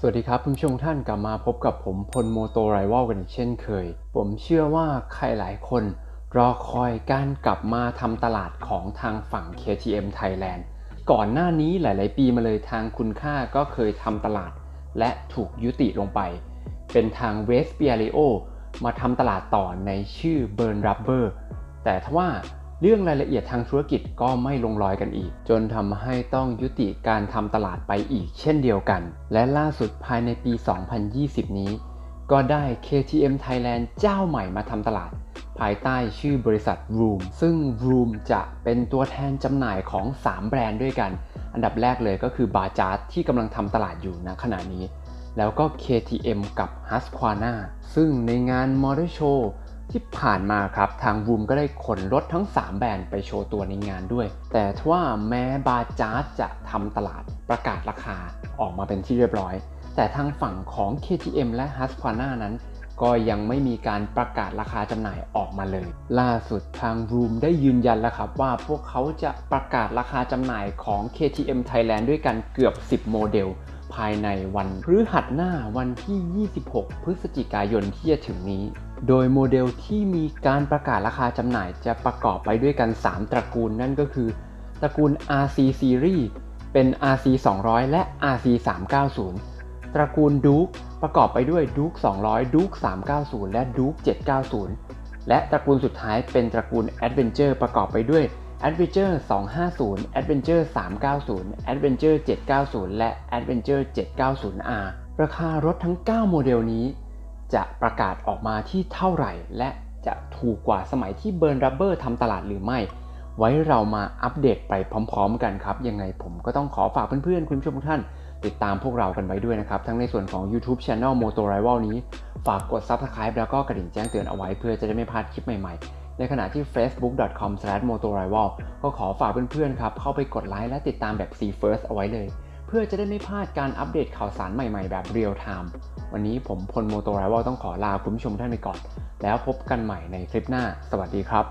สวัสดีครับคุณผู้ชมท่านกลับมาพบกับผมพลโมโตไรวอลกันอีกเช่นเคย ผมเชื่อว่าใครหลายคนรอคอยการกลับมาทำตลาดของทางฝั่ง KTM Thailand ก่อนหน้านี้หลาย ๆ ปีมาเลยทางคุณค่าก็เคยทำตลาด และถูกยุติลงไป เป็นทางเวสเปียริโอมาทำตลาดต่อในชื่อ Burn Rubber แต่ทว่า เรื่องรายละเอียดทางธุรกิจก็ไม่ลงรอยกันอีก จนทำให้ต้องยุติการทำตลาดไปอีกเช่นเดียวกัน และล่าสุดภายในปี 2020 นี้ ก็ได้ KTM Thailand เจ้าใหม่มาทำตลาด ภายใต้ชื่อบริษัท Room ซึ่ง Room จะเป็นตัวแทนจำหน่ายของ 3 แบรนด์ด้วยกัน อันดับแรกเลยก็คือ b a j a ที่กำลังทำตลาดอยู่ณขณะนี้ แล้วก็ KTM กับ Husqvarna ซึ่งในงาน Motor Show ที่ผ่านมาครับ ทาง Room ก็ได้ขนรถทั้ง 3 แบรนด์ไปโชว์ตัวในงานด้วย แต่ทว่าแม้บาจาร์จะทำตลาดประกาศราคาออกมาเป็นที่เรียบร้อย แต่ทางฝั่งของ KTM และ Husqvarna นั้น ก็ยังไม่มีการประกาศราคาจำหน่ายออกมาเลย ล่าสุดทาง Room ได้ยืนยันแล้วครับว่าพวกเขาจะประกาศราคาจำหน่ายของ KTM Thailand ด้วยกันเกือบ 10 โมเดลภายในวันพฤหัสหน้าวันที่ 26 พฤศจิกายนที่จะถึงนี้ โดยโมเดลที่มีการประกาศราคาจำหน่ายจะประกอบไปด้วยกัน 3 ตระกูลนั่นก็คือ ตระกูล RC Series เป็น RC 200 และ RC 390 ตระกูล Duke ประกอบไปด้วย Duke 200 Duke 390 และ Duke 790 และตระกูลสุดท้ายเป็นตระกูล Adventure ประกอบไปด้วย Adventure 250 Adventure 390 Adventure 790 และ Adventure 790R ราคารถทั้ง 9 โมเดลนี้ จะประกาศออกมาที่เท่าไหร่ และจะถูกกว่าสมัยที่เบิร์นรับเบอร์ทำตลาดหรือไม่ ไว้เรามาอัปเดตไปพร้อม ๆ กันครับ ยังไงผมก็ต้องขอฝากเพื่อนๆ คุณผู้ชมทุกท่าน ติดตามพวกเรากันไว้ด้วยนะครับ ทั้งในส่วนของ YouTube Channel MOTOR RIVAL นี้ ฝากกด Subscribe แล้วก็กระดิ่งแจ้งเตือนเอาไว้เพื่อจะได้ไม่พลาดคลิปใหม่ๆในขณะที่ facebook.com/motorival ก็ขอฝากเพื่อนๆครับ เข้าไปกดไลค์และติดตามแบบ See First เอาไว้เลย เพื่อจะได้ไม่พลาดการอัปเดตข่าวสารใหม่ๆ แบบเรียลไทม์วันนี้ผมพลโมโตไรวลต้องขอลาคุณผู้ชมท่านไปก่อน แล้วพบกันใหม่ในคลิปหน้า สวัสดีครับ